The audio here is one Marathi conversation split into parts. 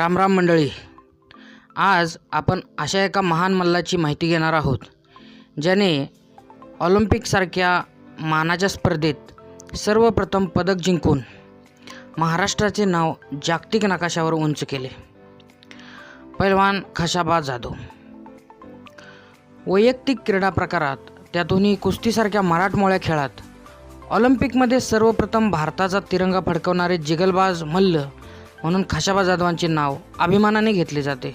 रामराम मंडळी. आज आपण अशा एका महान मल्लाची माहिती घेणार आहोत ज्याने ऑलिम्पिकसारख्या मानाच्या स्पर्धेत सर्वप्रथम पदक जिंकून महाराष्ट्राचे नाव जागतिक नकाशावर उंच केले. पैलवान खशाबा जाधव. वैयक्तिक क्रीडा प्रकारात त्यातूनही कुस्तीसारख्या मराठमोळ्या खेळात ऑलिम्पिकमध्ये सर्वप्रथम भारताचा तिरंगा फडकवणारे जिगलबाज मल्ल म्हणून खशाबा जाधवांचे नाव अभिमानाने घेतले जाते.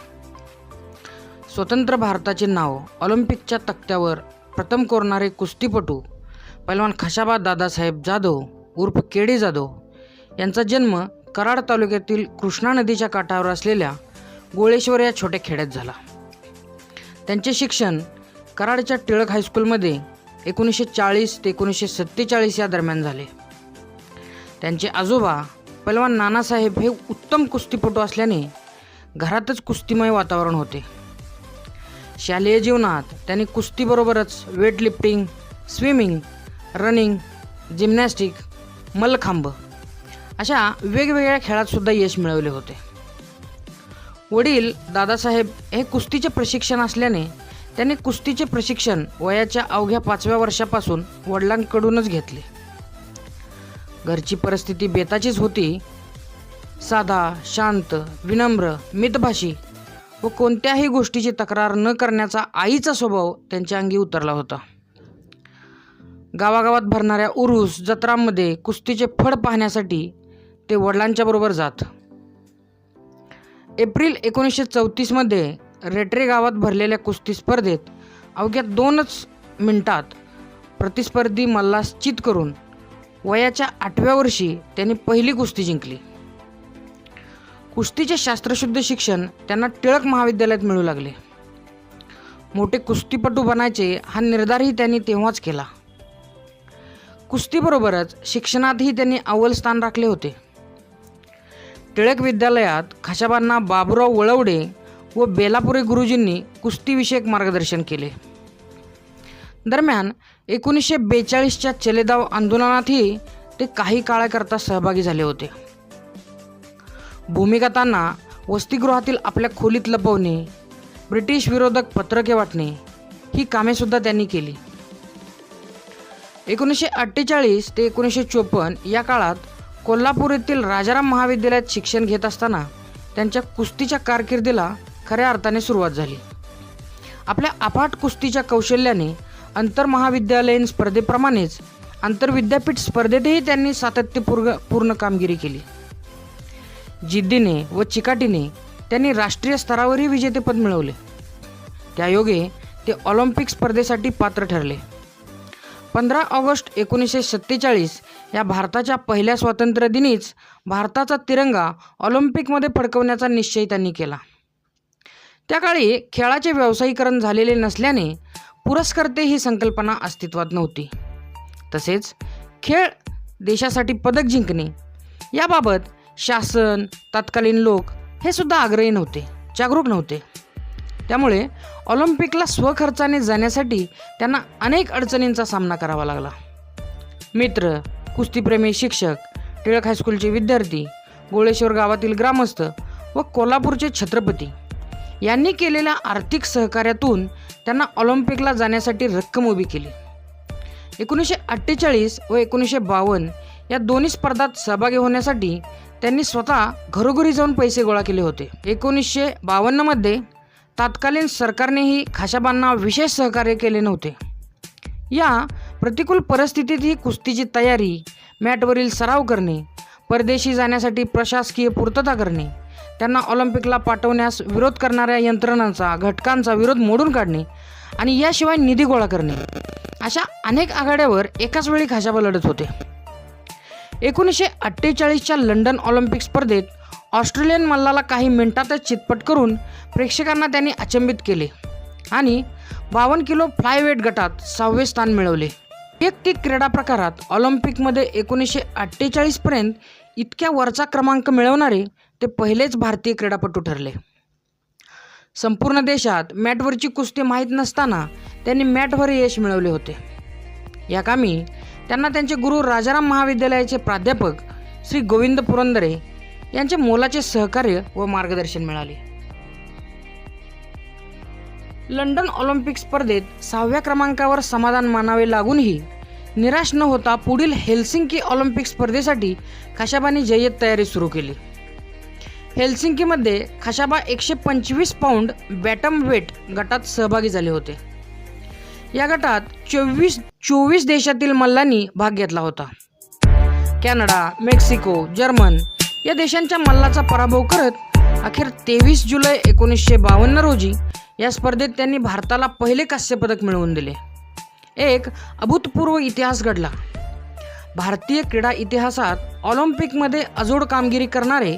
स्वतंत्र भारताचे नाव ऑलिम्पिकच्या तक्त्यावर प्रथम कोरणारे कुस्तीपटू पैलवान खशाबा दादासाहेब जाधव उर्फ केडी जाधव यांचा जन्म कराड तालुक्यातील कृष्णा नदीच्या काठावर असलेल्या गोळेश्वर या छोट्या खेड्यात झाला. त्यांचे शिक्षण कराडच्या टिळक हायस्कूलमध्ये एकोणीसशे चाळीस ते एकोणीसशे सत्तेचाळीस या दरम्यान झाले. त्यांचे आजोबा पैलवान नानासाहेब हे उत्तम कुस्तीपटू असल्याने घरातच कुस्तीमय वातावरण होते. शालेय जीवनात त्यांनी कुस्तीबरोबरच weightlifting swimming running gymnastic mallakhamb अशा वेगवेगळ्या खेळातसुद्धा यश मिळवले होते. वडील दादासाहेब हे कुस्तीचे प्रशिक्षण असल्याने त्यांनी कुस्तीचे प्रशिक्षण वयाच्या अवघ्या पाचव्या वर्षापासून वडिलांकडूनच घेतले. घरची परिस्थिती बेताचीच होती. साधा शांत विनम्र मितभाषी व कोणत्याही गोष्टीची तक्रार न करण्याचा आईचा स्वभाव त्यांच्या अंगी उतरला होता. गावागावात भरणाऱ्या उरूस जत्रांमध्ये कुस्तीचे फड पाहण्यासाठी ते वडिलांच्या बरोबर जात. एप्रिल एकोणीसशे चौतीसमध्ये रेट्रे गावात भरलेल्या कुस्ती स्पर्धेत अवघ्या दोनच मिनिटात प्रतिस्पर्धी मल्लास चित करून वयाच्या आठव्या वर्षी त्यांनी पहिली कुस्ती जिंकली. कुस्तीचे शास्त्रशुद्ध शिक्षण त्यांना टिळक महाविद्यालयात मिळू लागले. मोठे कुस्तीपटू बनायचे हा निर्धारही त्यांनी तेव्हाच केला. कुस्तीबरोबरच शिक्षणातही त्यांनी अव्वल स्थान राखले होते. टिळक विद्यालयात खशाबांना बाबुराव वळवडे व बेलापुरे गुरुजींनी कुस्तीविषयक मार्गदर्शन केले. दरम्यान एकोणीसशे बेचाळीसच्या चलेदाव आंदोलनातही ते काही काळाकरता सहभागी झाले होते. भूमिगतांना वसतिगृहातील आपल्या खोलीत लपवणे ब्रिटिश विरोधक पत्रके वाटणे ही कामेसुद्धा त्यांनी केली. एकोणीसशे अठ्ठेचाळीस ते एकोणीसशे चोपन्न या काळात कोल्हापूर येथील राजाराम महाविद्यालयात शिक्षण घेत असताना त्यांच्या कुस्तीच्या कारकिर्दीला खऱ्या अर्थाने सुरुवात झाली. आपल्या अफाट कुस्तीच्या कौशल्याने आंतरमहाविद्यालयीन स्पर्धेप्रमाणेच आंतरविद्यापीठ स्पर्धेतही त्यांनी सातत्यपूर्ण पूर्ण कामगिरी केली. जिद्दीने व चिकाटीने त्यांनी राष्ट्रीय स्तरावरही विजेतेपद मिळवले. त्यायोगे ते ऑलिम्पिक स्पर्धेसाठी पात्र ठरले. पंधरा ऑगस्ट एकोणीसशे सत्तेचाळीस या भारताच्या पहिल्या स्वातंत्र्यदिनीच भारताचा तिरंगा ऑलिम्पिकमध्ये फडकवण्याचा निश्चय त्यांनी केला. त्या काळी खेळाचे व्यावसायीकरण झालेले नसल्याने पुरस्कर्ते ही संकल्पना अस्तित्वात नव्हती. तसेच खेळ देशासाठी पदक जिंकणे याबाबत शासन तत्कालीन लोक हे सुद्धा आग्रही नव्हते जागरूक नव्हते. त्यामुळे ऑलिम्पिकला स्वखर्चाने जाण्यासाठी त्यांना अनेक अडचणींचा सामना करावा लागला. मित्र कुस्तीप्रेमी शिक्षक टिळक हायस्कूलचे विद्यार्थी गोळेश्वर गावातील ग्रामस्थ व कोल्हापूरचे छत्रपती यांनी केलेल्या आर्थिक सहकार्यातून त्यांना ऑलिम्पिकला जाण्यासाठी रक्कम उभी केली. एकोणीसशे अठ्ठेचाळीस व एकोणीसशे बावन्न या दोन्ही स्पर्धात सहभागी होण्यासाठी त्यांनी स्वतः घरोघरी जाऊन पैसे गोळा केले होते. एकोणीसशे बावन्नमध्ये तत्कालीन सरकारनेही खाशाबांना विशेष सहकार्य केले नव्हते. या प्रतिकूल परिस्थितीतही कुस्तीची तयारी मॅटवरील सराव करणे परदेशी जाण्यासाठी प्रशासकीय पूर्तता करणे त्यांना ऑलिम्पिकला पाठवण्यास विरोध करणाऱ्या यंत्रणांचा घटकांचा विरोध मोडून काढणे आणि याशिवाय निधी गोळा करणे. अशा अनेक आघाड्यावर एकाच वेळी खाशाबा लढत होते. एकोणीसशे अठ्ठेचाळीसच्या लंडन ऑलिम्पिक स्पर्धेत ऑस्ट्रेलियन मल्लाला काही मिनिटातच चितपट करून प्रेक्षकांना त्यांनी अचंबित केले आणि बावन्न किलो फ्लायवेट गटात सहावे स्थान मिळवले. वैयक्तिक क्रीडा प्रकारात ऑलिम्पिकमध्ये एकोणीसशे अठ्ठेचाळीसपर्यंत इतक्या वरचा क्रमांक मिळवणारे ते पहिलेच भारतीय क्रीडापटू ठरले. संपूर्ण देशात मॅटवरची कुस्ती माहीत नसताना त्यांनी मॅटवर यश मिळवले होते. या कामी त्यांना त्यांचे गुरु राजाराम महाविद्यालयाचे प्राध्यापक श्री गोविंद पुरंदरे यांचे मोलाचे सहकार्य व मार्गदर्शन मिळाले. लंडन ऑलिम्पिक स्पर्धेत सहाव्या क्रमांकावर समाधान मानावे लागूनही निराश न होता पुढील हेल्सिंकी ऑलिम्पिक स्पर्धेसाठी खशाबाने जय्यत तयारी सुरू केली. हेल्सिंकीमध्ये खशाबा एकशे पंचवीस पाऊंड बॅटम वेट गटात सहभागी झाले होते. या गटात चोवीस चोवीस देशातील मल्लांनी भाग घेतला होता. कॅनडा मेक्सिको जर्मन या देशांच्या मल्लाचा पराभव करत अखेर तेवीस जुलै एकोणीसशे बावन्न रोजी या स्पर्धेत त्यांनी भारताला पहिले कांस्यपदक मिळवून दिले. एक अभूतपूर्व इतिहास घडला. भारतीय क्रीडा इतिहासात ऑलिम्पिकमध्ये अजोड कामगिरी करणारे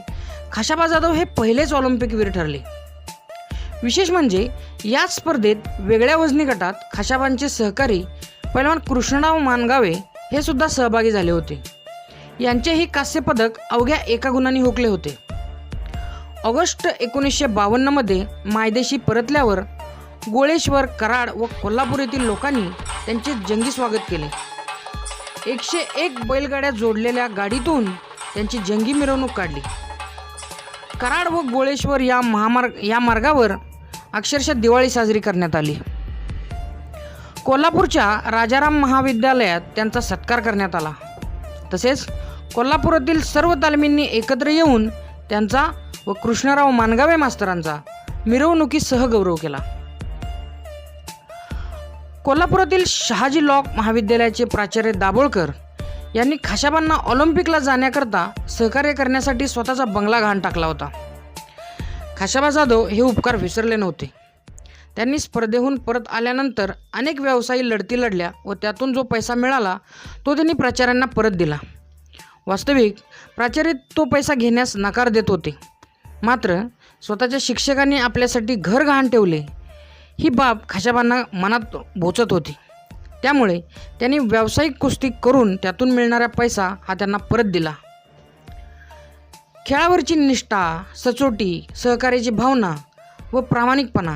खाशाबा जाधव हे पहिलेच ऑलिम्पिकवीर ठरले. विशेष म्हणजे याच स्पर्धेत वेगळ्या वजनी गटात खाशाबांचे सहकारी पैलवान कृष्णराव मानगावे हे सुद्धा सहभागी झाले होते. यांचेही कांस्यपदक अवघ्या एका गुणांनी हुकले होते. ऑगस्ट एकोणीसशे बावन्नमध्ये मायदेशी परतल्यावर गोळेश्वर कराड व कोल्हापूर येथील लोकांनी त्यांचे जंगी स्वागत केले. एकशे एक बैलगाड्या जोडलेल्या गाडीतून त्यांची जंगी मिरवणूक काढली. कराड व गोळेश्वर या महामार्ग या मार्गावर अक्षरशः दिवाळी साजरी करण्यात आली. कोल्हापूरच्या राजाराम महाविद्यालयात त्यांचा सत्कार करण्यात आला. तसेच कोल्हापुरातील सर्व तालमींनी एकत्र येऊन त्यांचा व कृष्णराव मानगावे मास्तरांचा मिरवणुकीसह गौरव केला. कोल्हापुरातील शहाजी लॉ महाविद्यालयाचे प्राचार्य दाभोळकर यांनी खाशाबांना ऑलिम्पिकला जाण्याकरता सहकार्य करण्यासाठी स्वतःचा बंगला घाण टाकला होता. खाशाबा जाधव हे उपकार विसरले नव्हते. त्यांनी स्पर्धेहून परत आल्यानंतर अनेक व्यवसायी लढती लढल्या व त्यातून जो पैसा मिळाला तो त्यांनी प्राचार्यांना परत दिला. वास्तविक प्राचार्य तो पैसा घेण्यास नकार देत होते. मात्र स्वतःच्या शिक्षकांनी आपल्यासाठी घर गहाण ठेवले. ही बाब खाशाबांना मनात भोचत होती. त्यामुळे त्यांनी व्यावसायिक कुस्ती करून त्यातून मिळणारा पैसा हा त्यांना परत दिला. खेळावरची निष्ठा सचोटी सहकार्याची भावना व प्रामाणिकपणा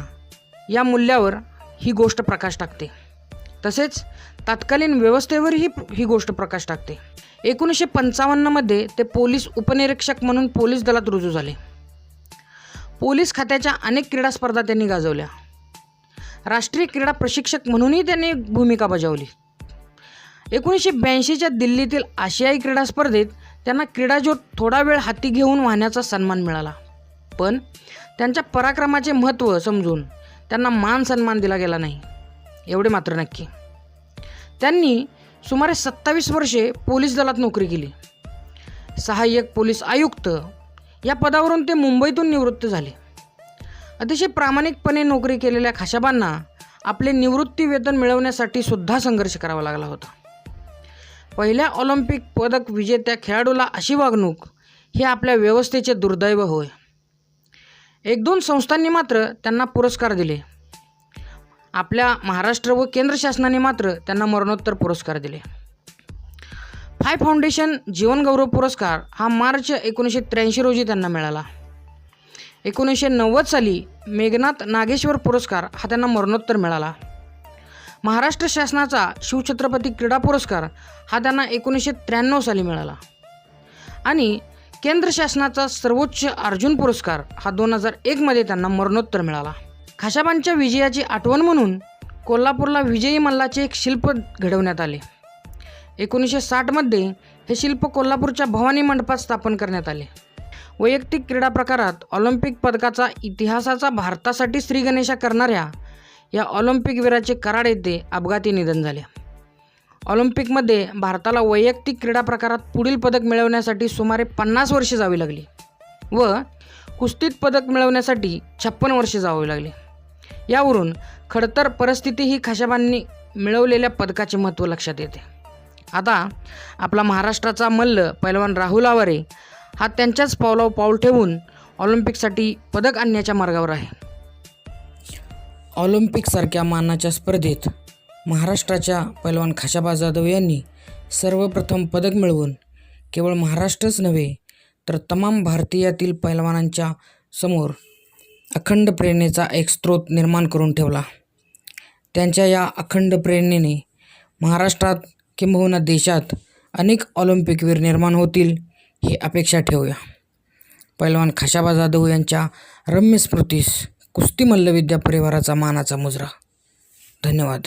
या मूल्यावर ही गोष्ट प्रकाश टाकते. तसेच तत्कालीन व्यवस्थेवरही ही गोष्ट प्रकाश टाकते. एकोणीसशे पंचावन्नमध्ये ते पोलीस उपनिरीक्षक म्हणून पोलीस दलात रुजू झाले. पोलीस खात्याच्या अनेक क्रीडा स्पर्धा त्यांनी गाजवल्या. राष्ट्रीय क्रीडा प्रशिक्षक म्हणूनही त्यांनी भूमिका बजावली. एकोणीसशे ब्याऐंशीच्या दिल्लीतील आशियाई क्रीडा स्पर्धेत त्यांना क्रीडाज्योत थोडा वेळ हाती घेऊन वाहण्याचा सन्मान मिळाला. पण त्यांच्या पराक्रमाचे महत्त्व समजून त्यांना मान सन्मान दिला गेला नाही. एवढे मात्र नक्की. त्यांनी सुमारे सत्तावीस वर्षे पोलीस दलात नोकरी केली. सहाय्यक पोलीस आयुक्त या पदावरून ते मुंबईतून निवृत्त झाले. अतिशय प्रामाणिकपणे नोकरी केलेल्या खाशाबांना आपले निवृत्ती वेतन मिळवण्यासाठी सुद्धा संघर्ष करावा लागला होता. पहिल्या ऑलिम्पिक पदक विजेत्या खेळाडूला अशी वागणूक हे आपल्या व्यवस्थेचे दुर्दैव होय. एक दोन संस्थांनी मात्र त्यांना पुरस्कार दिले. आपल्या महाराष्ट्र व केंद्र शासनाने मात्र त्यांना मरणोत्तर पुरस्कार दिले. फाय फाउंडेशन जीवनगौरव पुरस्कार हा मार्च एकोणीसशे त्र्याऐंशी रोजी त्यांना मिळाला. एकोणीसशे नव्वद साली मेघनाथ नागेश्वर पुरस्कार हा त्यांना मरणोत्तर मिळाला. महाराष्ट्र शासनाचा शिवछत्रपती क्रीडा पुरस्कार हा त्यांना एकोणीसशे त्र्याण्णव साली मिळाला. आणि केंद्र शासनाचा सर्वोच्च अर्जुन पुरस्कार हा दोन हजार एकमध्ये त्यांना मरणोत्तर मिळाला. खाशाबांच्या विजयाची आठवण म्हणून कोल्हापूरला विजयी मल्लाचे एक शिल्प घडवण्यात आले. एकोणीसशे साठमध्ये हे शिल्प कोल्हापूरच्या भवानी मंडपात स्थापन करण्यात आले. वैयक्तिक क्रीडा प्रकारात ऑलिम्पिक पदकाचा इतिहासाचा भारतासाठी श्रीगणेशा करणाऱ्या या ऑलिम्पिक वीराचे कराड येथे अपघाती निधन झाले. ऑलिम्पिकमध्ये भारताला वैयक्तिक क्रीडा प्रकारात पुढील पदक मिळवण्यासाठी सुमारे पन्नास वर्षे जावी लागली व कुस्तीत पदक मिळवण्यासाठी छप्पन वर्षे जावे लागले. यावरून खडतर परिस्थिती ही खाशाबांनी मिळवलेल्या पदकाचे महत्त्व लक्षात येते. आता आपला महाराष्ट्राचा मल्ल पैलवान राहुल आवारे हा त्यांच्याच पावलावर पाऊल ठेवून ऑलिम्पिकसाठी पदक आणण्याच्या मार्गावर आहे. ऑलिम्पिकसारख्या मानाच्या स्पर्धेत महाराष्ट्राच्या पैलवान खाशाबा जाधव यांनी सर्वप्रथम पदक मिळवून केवळ महाराष्ट्रच नव्हे तर तमाम भारतीयातील पैलवानांच्या समोर अखंड प्रेरणेचा एक स्रोत निर्माण करून ठेवला. त्यांच्या या अखंड प्रेरणेने महाराष्ट्रात किंबहुना देशात अनेक ऑलिम्पिकवीर निर्माण होतील. ही अपेक्षा ठेवूया. पैलवान खाशाबा जाधव यांच्या रम्य स्मृतीस कुस्ती मल्लविद्या परिवाराचा मानाचा मुजरा. धन्यवाद.